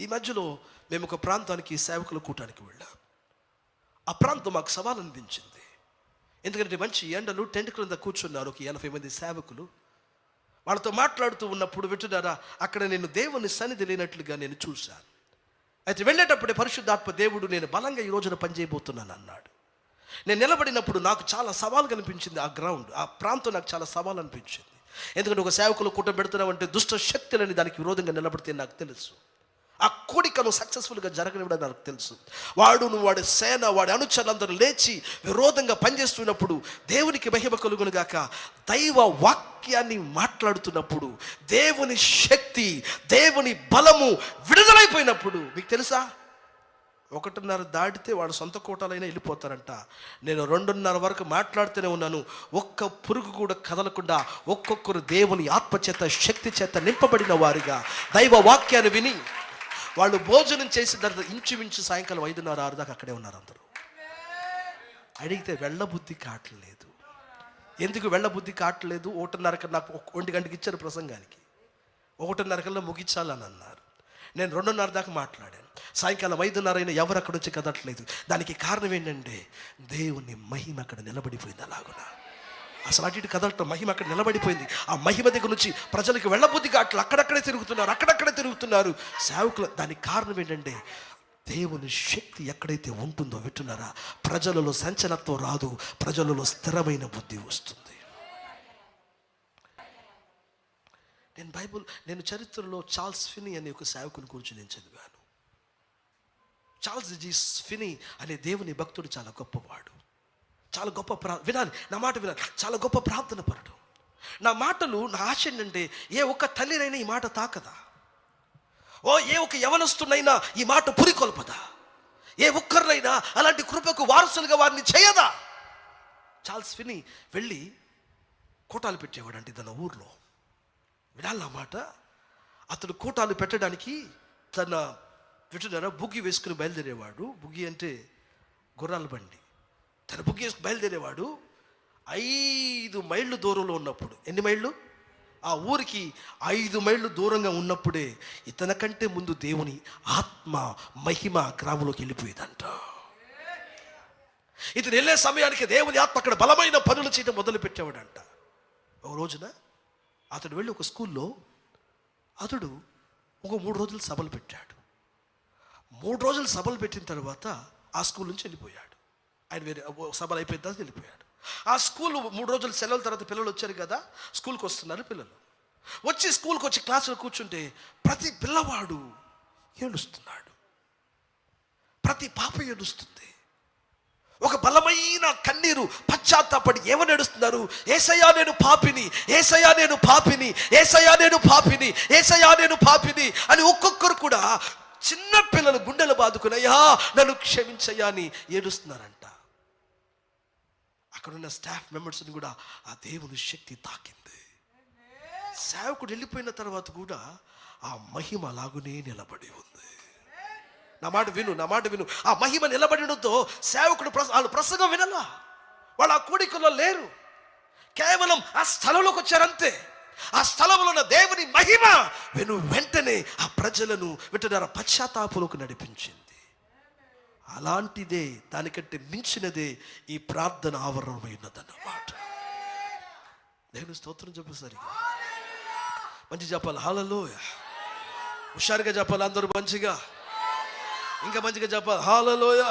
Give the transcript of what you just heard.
ఈ మధ్యలో మేము ఒక ప్రాంతానికి సేవకుల కూటానికి వెళ్ళాం. ఆ ప్రాంతం మాకు సవాల్ అనిపించింది ఎందుకంటే మంచి ఎండలు టెంట్ క్రింద కూర్చున్నారు ఒక ఎనభై మంది సేవకులు. వాళ్ళతో మాట్లాడుతూ ఉన్నప్పుడు వింటున్నారా అక్కడ నేను దేవుని సన్నిధి లేనట్లుగా నేను చూశాను. అయితే వెళ్ళేటప్పుడే పరిశుద్ధాత్మ దేవుడు నేను బలంగా ఈ రోజున పనిచేయబోతున్నాను అన్నాడు. నేను నిలబడినప్పుడు నాకు చాలా సవాల్ కనిపించింది ఆ గ్రౌండ్ ఆ ప్రాంతం నాకు చాలా సవాల్ అనిపించింది. ఎందుకంటే ఒక సేవకులు కూటబెడుతున్నామంటే దుష్ట శక్తులని దానికి విరోధంగా నిలబడితే నాకు తెలుసు. ఆ కోడికను సక్సెస్ఫుల్గా జరగనివ్వడం నాకు తెలుసు. వాడు వాడి సేన వాడి అనుచరులందరూ లేచి విరోధంగా పనిచేస్తున్నప్పుడు దేవునికి మహిమ కలుగునుగాక దైవ వాక్యాన్ని మాట్లాడుతున్నప్పుడు దేవుని శక్తి దేవుని బలము విడుదలైపోయినప్పుడు మీకు తెలుసా? ఒకటిన్నర దాటితే వాడు సొంత కోటాలైనా వెళ్ళిపోతారంట. నేను రెండున్నర వరకు మాట్లాడుతూనే ఉన్నాను. ఒక్క పురుగు కూడా కదలకుండా ఒక్కొక్కరు దేవుని ఆత్మచేత శక్తి చేత నింపబడిన వారిగా. దైవ వాక్యాన్ని విని వాళ్ళు భోజనం చేసిన తర్వాత ఇంచుమించు సాయంకాలం ఐదున్నర ఆరు దాకా అక్కడే ఉన్నారు అందరూ. అడిగితే వెళ్ళబుద్ధి కావట్లేదు. ఎందుకు వెళ్ళబుద్ధి కావట్లేదు? ఒకటిన్నర నాకు ఒంటి గంటకి ఇచ్చారు ప్రసంగానికి. ఒకటిన్నరకల్లో ముగించాలని అన్నారు. నేను రెండున్నర దాకా మాట్లాడాను. సాయంకాలం ఐదున్నర అయినా ఎవరు అక్కడ వచ్చి కదట్లేదు? దానికి కారణం ఏంటంటే దేవుని మహిమ అక్కడ నిలబడిపోయింది అలాగునా? అసలు అటు ఇటు కదలటం మహిమ అక్కడ నిలబడిపోయింది. ఆ మహిమ దగ్గర నుంచి ప్రజలకు వెళ్ళబుద్ధి అట్లా అక్కడక్కడే తిరుగుతున్నారు అక్కడక్కడే తిరుగుతున్నారు. సేవకులు దానికి కారణం ఏంటంటే దేవుని శక్తి ఎక్కడైతే ఉంటుందో వింటున్నారా? ప్రజలలో సంచలత్వం రాదు ప్రజలలో స్థిరమైన బుద్ధి వస్తుంది. నేను బైబుల్ నేను చరిత్రలో చార్ల్స్ ఫినీ అనే ఒక సేవకుని గురించి నేను చదివాను. చార్ల్స్ జీ ఫినీ అనే దేవుని భక్తుడు చాలా గొప్పవాడు. చాలా గొప్ప ప్రా వినాలి. నా మాట వినాలి. చాలా గొప్ప ప్రార్థన పరుడు నా మాటలు నా ఆశ ఏంటంటే ఏ ఒక్క తల్లినైనా ఈ మాట తాకదా? ఓ ఏ ఒక్క యవనస్తునైనా ఈ మాట పురికొల్పదా? ఏ ఒక్కరినైనా అలాంటి కృపకు వారసులుగా వారిని చేయదా? చార్ల్స్ విని వెళ్ళి కూటాలు పెట్టేవాడు అంటే తన ఊర్లో. వినాలి నా మాట. అతడు కూటాలు పెట్టడానికి తన విటునర బుగ్గి వేసుకుని బయలుదేరేవాడు. బుగ్గి అంటే గుర్రాల బండి. తలుపుకేసుకు బయలుదేరేవాడు ఐదు మైళ్ళు దూరంలో ఉన్నప్పుడు. ఎన్ని మైళ్ళు? ఆ ఊరికి ఐదు మైళ్ళు దూరంగా ఉన్నప్పుడే ఇతని కంటే ముందు దేవుని ఆత్మ మహిమ గ్రామంలోకి వెళ్ళిపోయేదంట. ఇతను వెళ్ళే సమయానికి దేవుని ఆత్మ అక్కడ బలమైన పనులు చేయడం మొదలు పెట్టేవాడంట ఒక రోజున అతడు వెళ్ళి ఒక స్కూల్లో అతడు ఒక మూడు రోజులు సభలు పెట్టాడు. మూడు రోజులు సభలు పెట్టిన తర్వాత ఆ స్కూల్ నుంచి వెళ్ళిపోయాడు. ఆయన వేరే ఓ సభలు అయిపోయిన తర్వాత వెళ్ళిపోయాడు. ఆ స్కూల్ మూడు రోజులు సెలవుల తర్వాత పిల్లలు వచ్చారు కదా స్కూల్కి వస్తున్నారు పిల్లలు. వచ్చి స్కూల్కి వచ్చి క్లాసులో కూర్చుంటే ప్రతి పిల్లవాడు ఏడుస్తున్నాడు. ప్రతి పాప ఏడుస్తుంది. ఒక బలమైన కన్నీరు పశ్చాత్తాపడి ఏమని ఏడుస్తున్నారు? ఏసయ్యా నేను పాపిని ఏసయ్యా నేను పాపిని ఏసయ్యా నేను పాపిని ఏసయ్యా నేను పాపిని అని ఒక్కొక్కరు కూడా చిన్న పిల్లలు గుండెలు బాదుకుని అయ్యా నన్ను క్షమించయ్యా అని ఏడుస్తున్నారంట. అక్కడున్న స్టాఫ్ మెంబర్స్ని కూడా ఆ దేవుని శక్తి తాకింది. సేవకుడు వెళ్ళిపోయిన తర్వాత కూడా ఆ మహిమ అలాగునే నిలబడి ఉంది. నా మాట విను నా మాట విను. ఆ మహిమ నిలబడడంతో సేవకుడు ప్రస వాళ్ళు ప్రసంగం వినలా. వాళ్ళు ఆ కూడికలో లేరు. కేవలం ఆ స్థలంలోకి వచ్చారంతే ఆ స్థలంలో ఉన్న దేవుని మహిమ విను వెంటనే ఆ ప్రజలను వెంటనే పశ్చాత్తాపులకు నడిపించింది. అలాంటిదే దానికంటే మించినదే ఈ ప్రార్థన ఆవరణమైనదన్నమాట నేను స్తోత్రం చెప్పు సరిగా. మంచి చెప్పాలి. హాలలోయ హుషారుగా చెప్పాలి అందరూ మంచిగా. ఇంకా మంచిగా చెప్పాలి. హాలలోయ